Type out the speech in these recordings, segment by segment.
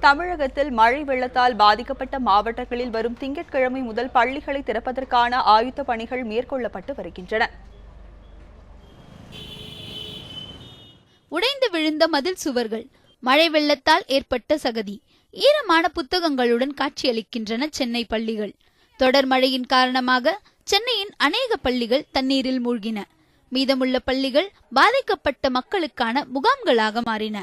தமிழகத்தில் மழை வெள்ளத்தால் பாதிக்கப்பட்ட மாவட்டங்களில் வரும் திங்கட்கிழமை முதல் பள்ளிகளை திறப்பதற்கான ஆயுத்த பணிகள் மேற்கொள்ளப்பட்டு வருகின்றன. உடைந்து விழுந்த மதில் சுவர்கள் மழை வெள்ளத்தால் ஏற்பட்ட சகதி ஈரமான புத்தகங்களுடன் காட்சியளிக்கின்றன சென்னை பள்ளிகள். தொடர் மழையின் காரணமாக சென்னையின் அநேக பள்ளிகள் தண்ணீரில் மூழ்கின. மீதமுள்ள பள்ளிகள் பாதிக்கப்பட்ட மக்களுக்கான முகாம்களாக மாறின.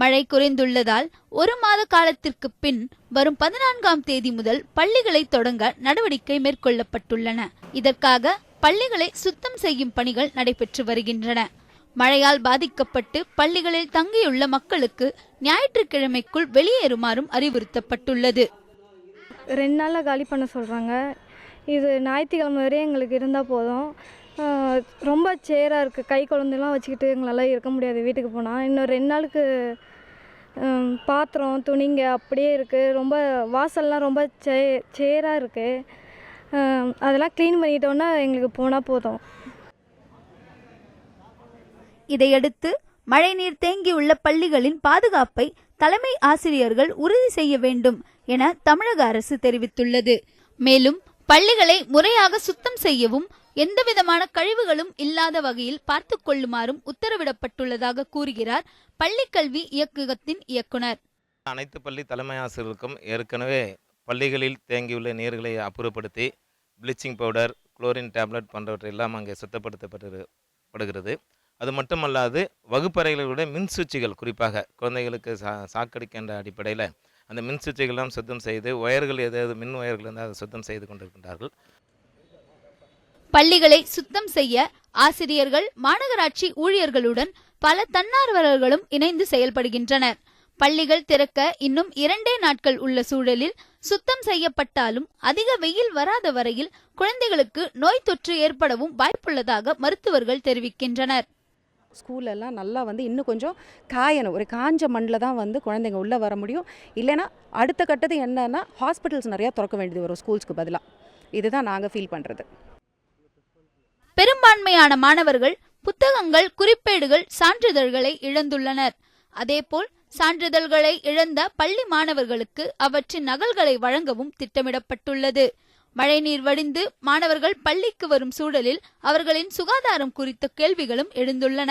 மழை குறைந்துள்ளதால் ஒரு மாத காலத்திற்கு பின் வரும் பதினான்காம் தேதி முதல் பள்ளிகளை தொடங்க நடவடிக்கை மேற்கொள்ளப்பட்டுள்ளன. இதற்காக பள்ளிகளை சுத்தம் செய்யும் பணிகள் நடைபெற்று வருகின்றன. மழையால் பாதிக்கப்பட்டு பள்ளிகளில் தங்கியுள்ள மக்களுக்கு ஞாயிற்றுக்கிழமைக்குள் வெளியேறுமாறும் அறிவுறுத்தப்பட்டுள்ளது. ரெண்டு நாளில் காலி பண்ண சொல்கிறாங்க இது ஞாயிற்றுக்கிழமை வரையும் எங்களுக்கு இருந்தால் போதும். ரொம்ப சேராக இருக்குது கை குழந்தைலாம் வச்சுக்கிட்டு எங்களால் இருக்க முடியாது வீட்டுக்கு போனால் இன்னும் ரெண்டு நாளுக்கு பாத்திரம் துணிங்க அப்படியே இருக்குது ரொம்ப வாசல்லாம் ரொம்ப சே சேராக இருக்குது அதெல்லாம் க்ளீன் பண்ணிட்டோன்னா எங்களுக்கு போனால் போதும். இதையடுத்து மழைநீர் தேங்கியுள்ள பள்ளிகளின் பாதுகாப்பை தலைமை ஆசிரியர்கள் உறுதி செய்ய வேண்டும் என தமிழக அரசு தெரிவித்துள்ளது. மேலும் பள்ளிகளை முறையாக சுத்தம் செய்யவும் எந்தவிதமான கழிவுகளும் இல்லாத வகையில் பார்த்துக் கொள்ளுமாறும் உத்தரவிடப்பட்டுள்ளதாக கூறுகிறார் பள்ளிக்கல்வி இயக்ககத்தின் இயக்குனர். அனைத்து பள்ளி தலைமை ஆசிரியர்களுக்கும் ஏற்கனவே பள்ளிகளில் தேங்கியுள்ள நீர்களை அப்புறப்படுத்தி ப்ளீச்சிங் பவுடர் குளோரின் டேப்லெட் போன்றவற்றை எல்லாம் அங்கே சுத்தப்படுத்தப்படுகிறது அது மட்டுமல்லாது வகுப்பறைகளுடைய மின் சுவிட்சுகள் குறிப்பாக குழந்தைகளுக்கு சா சாக்கடிக்கின்ற அடிப்படையில் அந்த மின் சுவிட்சுகள்லாம் சுத்தம் செய்து ஒயர்கள் ஏதாவது மின் ஒயர்கள் இருந்தால் அதை சுத்தம் செய்து கொண்டிருக்கின்றார்கள். பள்ளிகளை சுத்தம் செய்ய ஆசிரியர்கள் மாநகராட்சி ஊழியர்களுடன் பல தன்னார்வலர்களும் இணைந்து செயல்படுகின்றனர். பள்ளிகள் திறக்க இன்னும் இரண்டே நாட்கள் உள்ள சூழலில் சுத்தம் செய்யப்பட்டாலும் அதிக வெயில் வராத வரையில் குழந்தைகளுக்கு நோய் தொற்று ஏற்படவும் வாய்ப்புள்ளதாக மருத்துவர்கள் தெரிவிக்கின்றனர். ஸ்கூலெல்லாம் நல்லா வந்து இன்னும் கொஞ்சம் காயணும். ஒரு காஞ்ச மண்ணில் தான் வந்து குழந்தைங்க உள்ளே வர முடியும். இல்லைன்னா அடுத்த கட்டது என்னன்னா ஹாஸ்பிட்டல்ஸ் நிறையா திறக்க வேண்டியது வரும் ஸ்கூல்ஸ்க்கு பதிலாக இதுதான் நாங்கள் ஃபீல் பண்ணுறது பெரும்பான்மையான மாணவர்கள் புத்தகங்கள் குறிப்பேடுகள் சான்றிதழ்களை இழந்துள்ளனர். அதேபோல் சான்றிதழ்களை இழந்த பள்ளி மாணவர்களுக்கு அவற்றின் நகல்களை வழங்கவும் திட்டமிடப்பட்டுள்ளது. மழைநீர் வடிந்து மாணவர்கள் பள்ளிக்கு வரும் சூழலில் அவர்களின் சுகாதாரம் குறித்த கேள்விகளும் எழுந்துள்ளன.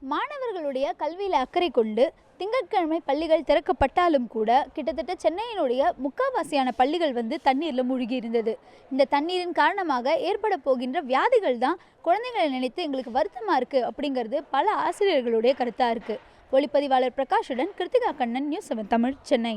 மாணவர்களுடைய கல்வியில் அக்கறை கொண்டு திங்கட்கிழமை பள்ளிகள் திறக்கப்பட்டாலும் கூட கிட்டத்தட்ட சென்னையினுடைய முக்காவாசியான பள்ளிகள் வந்து தண்ணீரில் மூழ்கி இருந்தது. இந்த தண்ணீரின் காரணமாக ஏற்பட போகின்ற வியாதிகள் தான் குழந்தைகளை நினைத்து எங்களுக்கு வருத்தமாக இருக்குது அப்படிங்கிறது பல ஆசிரியர்களுடைய கருத்தாக இருக்குது ஒளிப்பதிவாளர் பிரகாஷுடன் கிருத்திகா கண்ணன் நியூஸ் செவன் தமிழ் சென்னை.